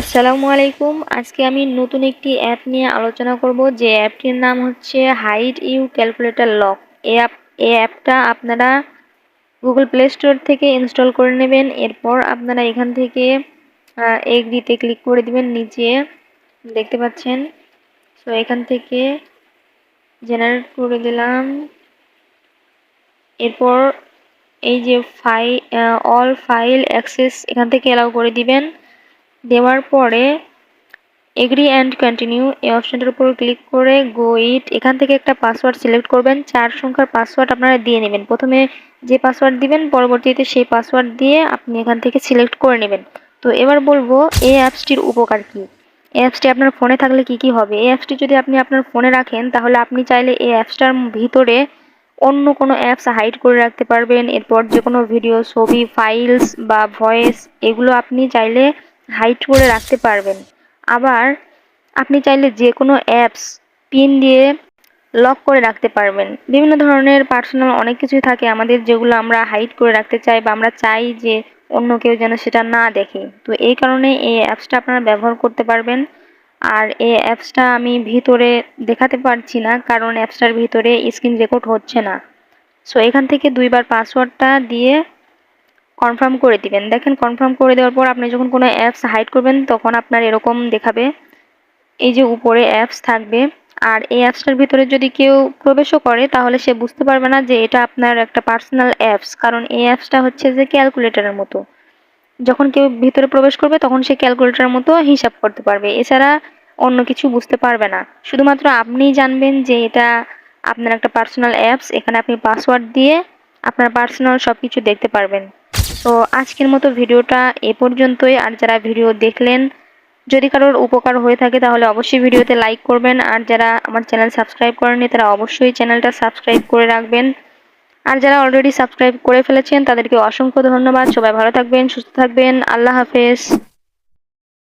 আসসালামু আলাইকুম। আজকে আমি নতুন একটি অ্যাপ নিয়ে আলোচনা করব। যে অ্যাপটির নাম হচ্ছে হাইড ইউ ক্যালকুলেটর লক এই অ্যাপ এই অ্যাপটা আপনারা গুগল প্লে স্টোর থেকে ইনস্টল করে নেবেন। এরপর আপনারা এখান থেকে এগ্রিতে ক্লিক করে দিবেন। নিচে দেখতে পাচ্ছেন। সো এখান থেকে জেনারেট করে দিলাম। এরপর এই যে ফাই অল ফাইল অ্যাক্সেস এখান থেকে অ্যালাউ করে দিবেন। দেওয়ার পরে এগ্রি অ্যান্ড কন্টিনিউ এই অপশানটার উপর ক্লিক করে গো ইট এখান থেকে একটা পাসওয়ার্ড সিলেক্ট করবেন। চার সংখ্যার পাসওয়ার্ড আপনারা দিয়ে নেবেন। প্রথমে যে পাসওয়ার্ড দিবেন, পরবর্তীতে সেই পাসওয়ার্ড দিয়ে আপনি এখান থেকে সিলেক্ট করে নেবেন। তো এবার বলব, এই অ্যাপসটির উপকার কী? এই অ্যাপসটি আপনার ফোনে থাকলে কি কি হবে? এই অ্যাপসটি যদি আপনি আপনার ফোনে রাখেন, তাহলে আপনি চাইলে এই অ্যাপসটার ভিতরে অন্য কোনো অ্যাপস হাইড করে রাখতে পারবেন। এরপর যে কোনো ভিডিও ছবি ফাইলস বা ভয়েস এগুলো আপনি চাইলে হাইড করে রাখতে পারবেন। আবার আপনি চাইলে যে কোনো অ্যাপস পিন দিয়ে লক করে রাখতে পারবেন। বিভিন্ন ধরনের পার্সোনাল অনেক কিছুই থাকে আমাদের যেগুলো আমরা হাইড করে রাখতে চাই বা আমরা চাই যে অন্য কেউ যেন সেটা না দেখে। তো এই কারণে এই অ্যাপসটা আপনারা ব্যবহার করতে পারবেন। আর এই অ্যাপসটা আমি ভিতরে দেখাতে পারছি না কারণ অ্যাপসটার ভিতরে স্ক্রিন রেকর্ড হচ্ছে না। সো এখান থেকে দুইবার পাসওয়ার্ডটা দিয়ে কনফার্ম করে দিবেন। দেখেন কনফার্ম করে দেওয়ার পর আপনি যখন কোনো অ্যাপস হাইড করবেন, তখন আপনার এরকম দেখাবে। এই যে উপরে অ্যাপস থাকবে। আর এই অ্যাপসটার ভিতরে যদি কেউ প্রবেশও করে, তাহলে সে বুঝতে পারবে না যে এটা আপনার একটা পার্সোনাল অ্যাপস কারণ এই অ্যাপসটা হচ্ছে যে ক্যালকুলেটরের মতো। যখন কেউ ভিতরে প্রবেশ করবে, তখন সে ক্যালকুলেটরের মতো হিসাব করতে পারবে। এছাড়া অন্য কিছু বুঝতে পারবে না। শুধুমাত্র আপনিই জানবেন যে এটা আপনার একটা পার্সোনাল অ্যাপস এখানে আপনি পাসওয়ার্ড দিয়ে আপনার পার্সোনাল সব কিছু দেখতে পারবেন। তো আজকের মতো ভিডিওটা এ পর্যন্তই। আর যারা ভিডিও দেখলেন, যদি কারোর উপকার হয়ে থাকে, তাহলে অবশ্যই ভিডিওতে লাইক করবেন। আর যারা আমার চ্যানেল সাবস্ক্রাইব করেননি, তারা অবশ্যই চ্যানেলটা সাবস্ক্রাইব করে রাখবেন। আর যারা অলরেডি সাবস্ক্রাইব করে ফেলেছেন, তাদেরকে অসংখ্য ধন্যবাদ। সবাই ভালো থাকবেন, সুস্থ থাকবেন। আল্লাহ হাফেজ।